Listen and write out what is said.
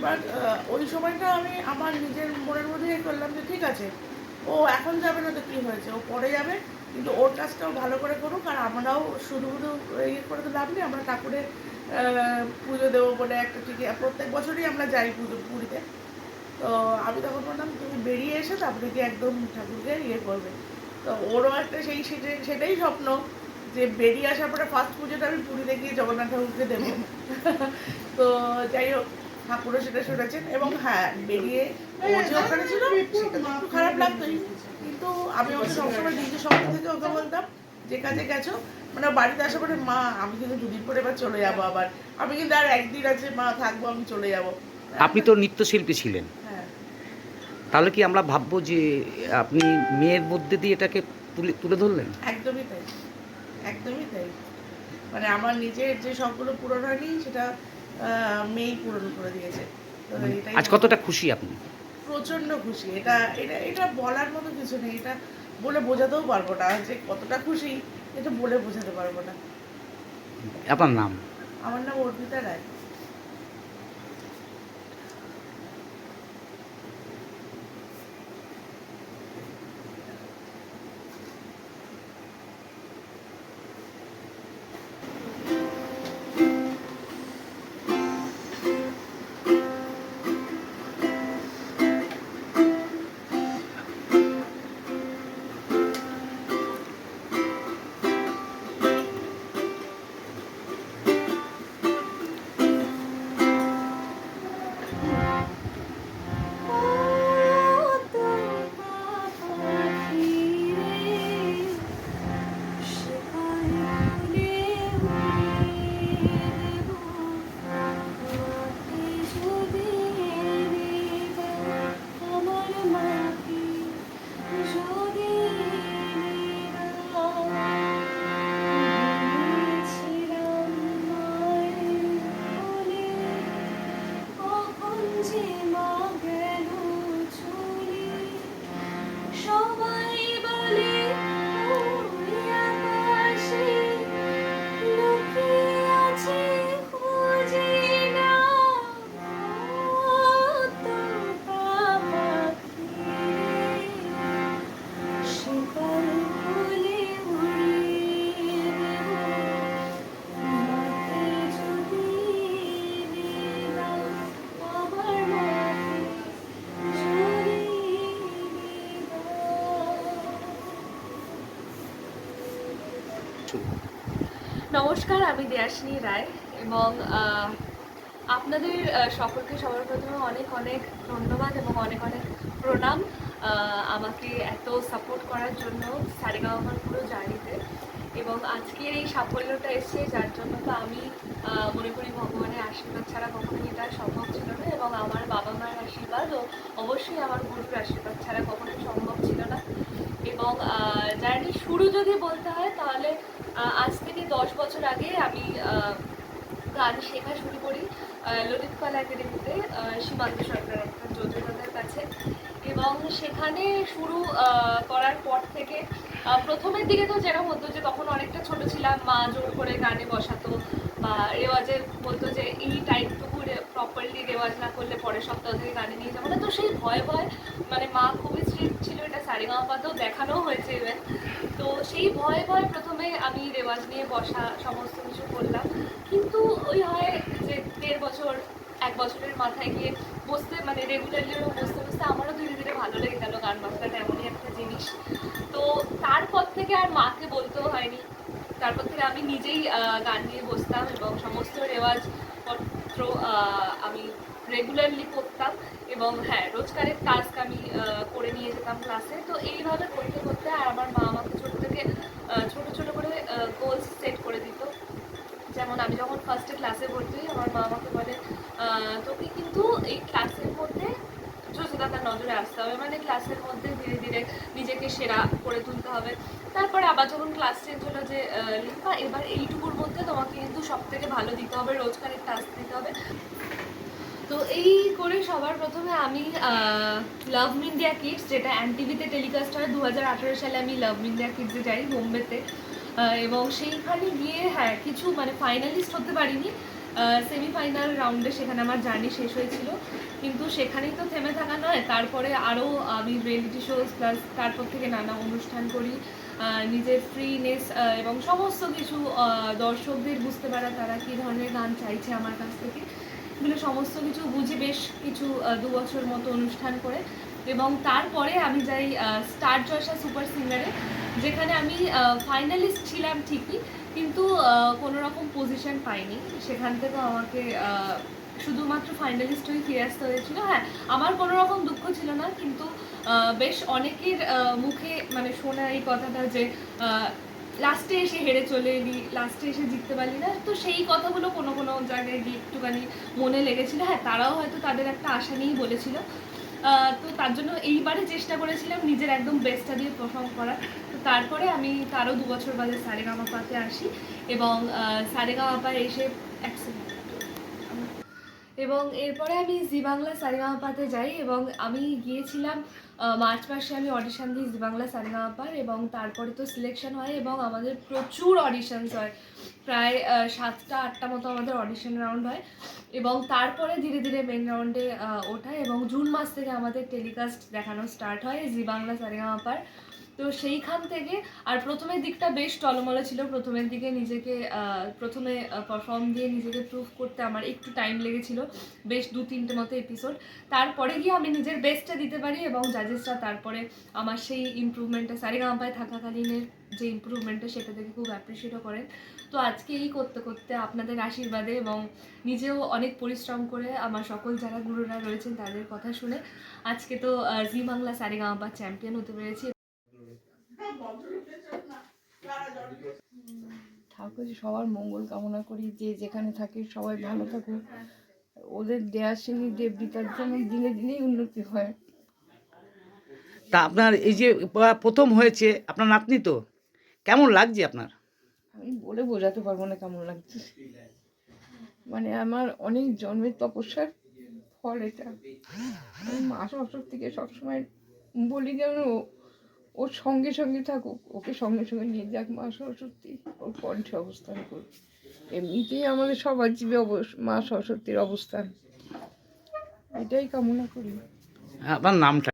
এবার ওই সময়টা আমি আমার নিজের মনের মধ্যে ইয়ে করলাম যে ঠিক আছে, ও এখন যাবে না তো কী হয়েছে? ও পরে যাবে, কিন্তু ওর কাজটাও ভালো করে করুক আর আমরাও শুধু শুধু ইয়ে করে তো লাভ নেই, আমরা ঠাকুরের পুজো দেবো বলে একটা ঠিক, প্রত্যেক বছরই আমরা যাই পুজো, পুরীতে। তো আমি তখন বললাম, তুমি বেরিয়ে এসে, তারপরে কি একদম ঠাকুরকে ইয়ে করবে। তো ওরও একটা সেই সেটাই স্বপ্ন যে বেরিয়ে আসার পরে ফার্স্ট পুজোটা আমি পুরীতে গিয়ে জগন্নাথ ঠাকুরকে দেবো। তো যাই হোক ঠাকুরও সেটা শুনেছেন এবং হ্যাঁ বেরিয়ে ও যে ওখানে ছিল সেটা তো একটু খারাপ লাগতোই কিন্তু আমি ওকে সবসময় নিজের সঙ্গে থেকে ওকে বলতাম যে কাজে গেছো? মানে বাড়িতে আসার পরে মা আমি কিন্তু দুদিন পরে এবার চলে যাব আবার। আমি কিন্তু আর একদিন আছে মা থাকব আমি চলে যাব। আপনি তো নৃত্যশিল্পী ছিলেন। হ্যাঁ। তাহলে কি আমরা ভাববো যে আপনি মেয়ের মধ্যে দিয়ে এটাকে তুলে তুলে ধরলেন? একদমই তাই। একদমই তাই। মানে আমার নিজের যে শখগুলো পূরণ হয়নি সেটা মেয়েই পূরণ করে দিয়েছে। তো এটাই আজ কতটা খুশি আপনি? প্রচণ্ড খুশি। এটা এটা এটা বলার মতো কিছু নেই। এটা বলে বোঝাতেও পারব না যে কতটা খুশি এটা বলে বোঝাতে পারব না। আপনার নাম? আমার নাম অর্পিতা রায়। নমস্কার, আমি দেয়াসিনী রায় এবং আপনাদের সকলকে সবার প্রথমে অনেক অনেক ধন্যবাদ এবং অনেক অনেক প্রণাম। আমাকে এত সাপোর্ট করার জন্য সারেগামার পুরো জার্নিতে এবং আজকের এই সাফল্যটা এসছে, যার জন্য তো আমি মনে করি ভগবানের আশীর্বাদ ছাড়া কখনোই এটা সম্ভব ছিল না এবং আমার বাবা মায়ের আশীর্বাদ ও অবশ্যই আমার গুরুর আশীর্বাদ ছাড়া কখনোই সম্ভব ছিল না। এবং জার্নি শুরু যদি বলতে হয় আজ থেকে দশ বছর আগে আমি গান শেখা শুরু করি আহ, ললিত কলা একাডেমিতে সীমান্ত সরকার একটা যোজনাদের কাছে। এবং সেখানে শুরু করার পর থেকে প্রথমের দিকে তো যেরকম হতো যে তখন অনেকটা ছোট ছিলাম মা জোর করে গানে বসাতো বা রেওয়াজে বলতো যে এই টাইমটুকু প্রপারলি রেওয়াজ না করলে পরের সপ্তাহ থেকে গানে নিয়ে যাব। না তো সেই ভয় ভয় মানে মা খুবই স্ট্রিক্ট ছিল এটা সারেগামাপাতেও দেখানোও হয়েছে ইভেন তো সেই ভয়ে ভয়ে প্রথমে আমি রেওয়াজ নিয়ে বসা সমস্ত কিছু করলাম। কিন্তু ওই হয় যে দেড় বছর, এক বছরের মাথায় গিয়ে বসতে মানে রেগুলারলি বসতে বসতে আমারও ধীরে ধীরে ভালো লেগে গেল, গান বাজনাটা এমনই একটা জিনিস। তো তারপর থেকে আর মাকে বলতেও হয়নি। তারপর থেকে আমি নিজেই গান নিয়ে বসতাম এবং সমস্ত রেওয়াজ পত্র আমি রেগুলারলি করতাম এবং হ্যাঁ রোজকারের টাস্ক আমি করে নিয়ে যেতাম ক্লাসে তো এইভাবে করতে করতে আর আমার মা আমাকে ছোটো থেকে ছোটো ছোট করে গোলস সেট করে দিত। যেমন আমি যখন ফার্স্টে ক্লাসে ভর্তি হই, আমার মা আমাকে বলে তোকে কিন্তু এই ক্লাসের মধ্যে যোগ্যতার নজরে আসতে হবে। মানে ক্লাসের মধ্যে ধীরে ধীরে নিজেকে সেরা করে তুলতে হবে। তারপরে আবার যখন ক্লাস চেঞ্জ হলো যে লিপা, এবার এইটুকুর মধ্যে তোমাকে কিন্তু সব থেকে ভালো দিতে হবে রোজকারের টাস্ক দিতে হবে। তো এই করে সবার প্রথমে আমি লাভ ইন্ডিয়া কিডস যেটা এনটিভিতে টেলিকাস্ট হয় দু হাজার আঠেরো সালে আমি লাভ ইন্ডিয়া কিডসে যাই বোম্বেতে এবং সেইখানে গিয়ে হ্যাঁ কিছু মানে ফাইনালিস্ট হতে পারিনি। সেমিফাইনাল রাউন্ডে সেখানে আমার জার্নি শেষ হয়েছিল। কিন্তু সেখানেই তো থেমে থাকা নয়। তারপরে আরও আমি রিয়েলিটি শোজ প্লাস তারপর থেকে নানা অনুষ্ঠান করি। নিজের ফ্রিনেস এবং সমস্ত কিছু দর্শকদের বুঝতে পারা তারা কী ধরনের গান চাইছে আমার কাছ থেকে। এগুলো সমস্ত কিছু বুঝে বেশ কিছু দু বছর মতো অনুষ্ঠান করে। এবং তারপরে আমি যাই স্টার জয়সা সুপার সিঙ্গারে যেখানে আমি ফাইনালিস্ট ছিলাম ঠিকই, কিন্তু কোনো রকম পজিশন পাইনি। সেখান থেকে আমাকে শুধুমাত্র ফাইনালিস্ট হয়ে ফিরে আসতে হয়েছিল। হ্যাঁ আমার কোনো রকম দুঃখ ছিল না, কিন্তু বেশ অনেকের মুখে মানে শোনা এই কথাটা যে লাস্টে এসে হেরে চলে এলি লাস্টে এসে জিততে পারলি না, তো সেই কথাগুলো কোনো কোনো জায়গায় গিয়ে একটুখানি মনে লেগেছিলো হ্যাঁ তারাও হয়তো তাদের একটা আশা নিয়েই বলেছিল তো তার জন্য এইবারে চেষ্টা করেছিলাম নিজের একদম বেস্টটা দিয়ে পারফর্ম করার তো তারপরে আমি তারও দু বছর বাদে সারেগামাপাতে আসি এবং সারেগামাপায় এসে এক। এবং এরপরে আমি জি বাংলা সারেগামাপাতে যাই এবং আমি গিয়েছিলাম মার্চ মাসে আমি অডিশন দিই জি বাংলা সারেগামাপার এবং তারপরে তো সিলেকশন হয় এবং আমাদের প্রচুর অডিশনস হয়। প্রায় সাতটা, আটটা মতো আমাদের অডিশন রাউন্ড হয় এবং তারপরে ধীরে ধীরে মেন রাউন্ডে ওঠা এবং জুন মাস থেকে আমাদের টেলিকাস্ট দেখানো স্টার্ট হয় জি বাংলা সারেগামাপার তো সেইখান থেকে, আর প্রথমের দিকটা বেশ টলমলে ছিল। প্রথমের দিকে নিজেকে প্রথমে পারফর্ম দিয়ে নিজেকে প্রুভ করতে আমার একটু টাইম লেগেছিল, বেশ দু, তিনটে মতো এপিসোড তারপরে গিয়ে আমি নিজের বেস্টটা দিতে পারি এবং জাজেসরা তারপরে আমার সেই ইমপ্রুভমেন্টটা সারেগামাপায় থাকাকালীনের যে ইমপ্রুভমেন্টটা সেটা থেকে খুব অ্যাপ্রিসিয়েটও করেন। তো আজকে এই করতে করতে আপনাদের আশীর্বাদে এবং নিজেও অনেক পরিশ্রম করে আমার সকল যারা গুরুরা রয়েছেন তাদের কথা শুনে আজকে তো জি বাংলা সারেগামাপা চ্যাম্পিয়ন হতে পেরেছি। ঠাকুর সবার মঙ্গল কামনা করি যে যেখানে থাকে সবাই ভালো থাকে ওদের দেয়ার সিঁড়ি দেববিতার জন্য দিনে দিনেই উন্নতি হয়। তা আপনার এই যে প্রথম হয়েছে আপনার নাতনি তো? কেমন লাগছে আপনার? আমি বলে বোঝাতে পারব না কেমন লাগছে। মানে আমার অনেক জন্মের তপস্যার ফল এটা। আমি মা সরস্বতীকে সবসময় বলি যেন ওর সঙ্গে সঙ্গে থাকুক, ওকে সঙ্গে সঙ্গে নিয়ে যাক মা সরস্বতী, ওর কণ্ঠে অবস্থান করুক। এমনিতেই আমাদের সবার জীবে মা সরস্বতীর অবস্থান। এটাই কামনা করি। আপনার নামটা